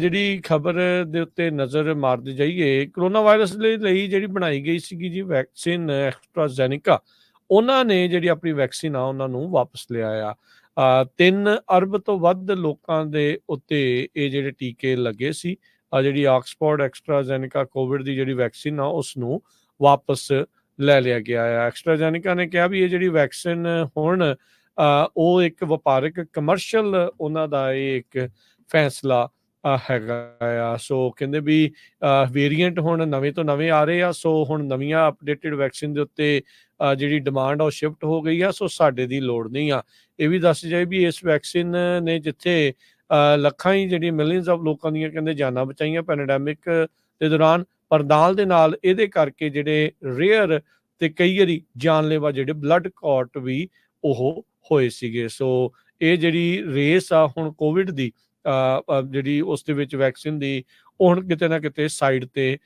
ਜਿਹੜੀ ਖਬਰ ਦੇ ਉੱਤੇ ਨਜ਼ਰ ਮਾਰਦੇ ਜਾਈਏ ਕਰੋਨਾ ਵਾਇਰਸ ਦੇ ਲਈ ਜਿਹੜੀ ਬਣਾਈ ਗਈ ਸੀਗੀ ਜੀ ਵੈਕਸੀਨ ਐਸਟਰਾਜ਼ੈਨਿਕਾ ਉਹਨਾਂ ਨੇ ਜਿਹੜੀ ਆਪਣੀ ਵੈਕਸੀਨ ਆ ਉਹਨਾਂ ਨੂੰ ਵਾਪਸ ਲਿਆ ਆ। ਅ, 3 ਅਰਬ ਤੋਂ ਵੱਧ ਲੋਕਾਂ ਦੇ ਉੱਤੇ ਇਹ ਜਿਹੜੇ ਟੀਕੇ ਲੱਗੇ ਸੀ ਆ ਜਿਹੜੀ ਆਕਸਫੋਰਡ ਐਕਸਟਰਾਜ਼ੈਨਿਕਾ ਕੋਵਿਡ ਦੀ ਜਿਹੜੀ ਵੈਕਸੀਨ ਆ ਉਸ ਨੂੰ ਵਾਪਸ ਲੈ ਲਿਆ ਗਿਆ ਆ। ਐਕਸਟਰਾਜ਼ੈਨਿਕਾ ਨੇ ਕਿਹਾ ਵੀ ਇਹ ਜਿਹੜੀ ਵੈਕਸੀਨ ਹੁਣ ਉਹ ਇੱਕ ਵਪਾਰਕ ਕਮਰਸ਼ੀਅਲ ਉਹਨਾਂ ਦਾ ਇਹ ਇੱਕ ਫੈਸਲਾ ਹੈਗਾ ਆ। ਸੋ ਕਹਿੰਦੇ ਵੀ ਵੇਰੀਐਂਟ ਹੁਣ ਨਵੇਂ ਤੋਂ ਨਵੇਂ ਆ ਰਹੇ ਆ। ਸੋ ਹੁਣ ਨਵੀਆਂ ਅਪਡੇਟਡ ਵੈਕਸੀਨ ਦੇ ਉੱਤੇ ਜਿਹੜੀ ਡਿਮਾਂਡ ਆ ਉਹ ਸ਼ਿਫਟ ਹੋ ਗਈ ਆ। ਸੋ ਸਾਡੇ ਦੀ ਲੋੜ ਨਹੀਂ ਆ। ਇਹ ਵੀ ਦੱਸ ਜਾਏ ਵੀ ਇਸ ਵੈਕਸੀਨ ਨੇ ਜਿੱਥੇ ਲੱਖਾਂ ਹੀ ਜਿਹੜੀ ਮਿਲੀਅਨਸ ਆਫ ਲੋਕਾਂ ਦੀਆਂ ਕਹਿੰਦੇ ਜਾਨਾਂ ਬਚਾਈਆਂ ਪੈਂਡੈਮਿਕ ਦੇ ਦੌਰਾਨ, ਪਰ ਨਾਲ ਦੇ ਨਾਲ ਇਹਦੇ ਕਰਕੇ ਜਿਹੜੇ ਰੇਅਰ ਤੇ ਕਈ ਵਾਰੀ ਜਾਨਲੇਵਾ ਜਿਹੜੇ ਬਲੱਡ ਕਲੌਟ ਵੀ ਉਹ ਹੋਏ ਸੀਗੇ। ਸੋ ਇਹ ਜਿਹੜੀ ਰੇਸ ਆ ਹੁਣ ਕੋਵਿਡ ਦੀ ਜਿਹੜੀ ਉਸ ਦੇ ਵਿੱਚ ਵੈਕਸੀਨ ਦੀ ਉਹ ਹੁਣ ਕਿਤੇ ਨਾ ਕਿਤੇ ਸਾਈਡ ਤੇ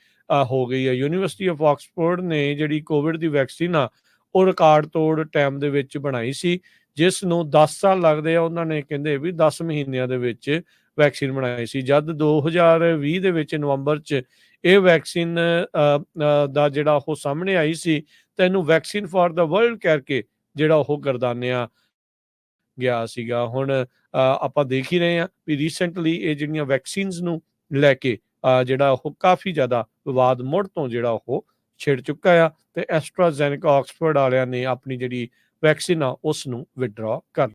ਹੋ ਗਈ ਹੈ। ਯੂਨੀਵਰਸਿਟੀ ਆਫ ਆਕਸਫੋਰਡ ਨੇ ਜਿਹੜੀ ਕੋਵਿਡ ਦੀ ਵੈਕਸੀਨ ਆ, ਉਹ ਰਿਕਾਰਡ ਤੋੜ ਟਾਈਮ ਦੇ ਵਿੱਚ ਬਣਾਈ ਸੀ, ਜਿਸ ਨੂੰ 10 ਸਾਲ ਲੱਗਦੇ ਆ, ਉਹਨਾਂ ਨੇ ਕਹਿੰਦੇ ਵੀ 10 ਮਹੀਨਿਆਂ ਦੇ ਵਿੱਚ ਵੈਕਸੀਨ ਬਣਾਈ ਸੀ। ਜਦ 2020 ਦੇ ਵਿੱਚ ਨਵੰਬਰ 'ਚ ਇਹ ਵੈਕਸੀਨ ਦਾ ਜਿਹੜਾ ਉਹ ਸਾਹਮਣੇ ਆਈ ਸੀ, ਤਾਂ ਇਹਨੂੰ ਵੈਕਸੀਨ ਫਾਰ ਦਾ ਵਰਲਡ ਕਰਕੇ ਜਿਹੜਾ ਉਹ ਗਰਦਾਨਿਆ ਗਿਆ ਸੀਗਾ। ਹੁਣ ਆਪਾਂ ਦੇਖ ਹੀ ਰਹੇ ਹਾਂ ਵੀ ਰੀਸੈਂਟਲੀ ਇਹ ਜਿਹੜੀਆਂ ਵੈਕਸੀਨਸ ਨੂੰ ਲੈ ਕੇ ਜਿਹੜਾ ਉਹ ਕਾਫੀ ਜ਼ਿਆਦਾ ਵਿਵਾਦ ਮੁੜ ਤੋਂ ਜਿਹੜਾ ਉਹ ਛਿੜ ਚੁੱਕਾ ਆ ਤੇ ਐਸਟਰਾਜ਼ੈਨਿਕਾ ਆਕਸਫੋਰਡ ਵਾਲਿਆਂ ਨੇ ਆਪਣੀ ਜਿਹੜੀ ਵੈਕਸੀਨ ਆ ਉਸ ਨੂੰ ਵਿਡਰਾ ਕਰ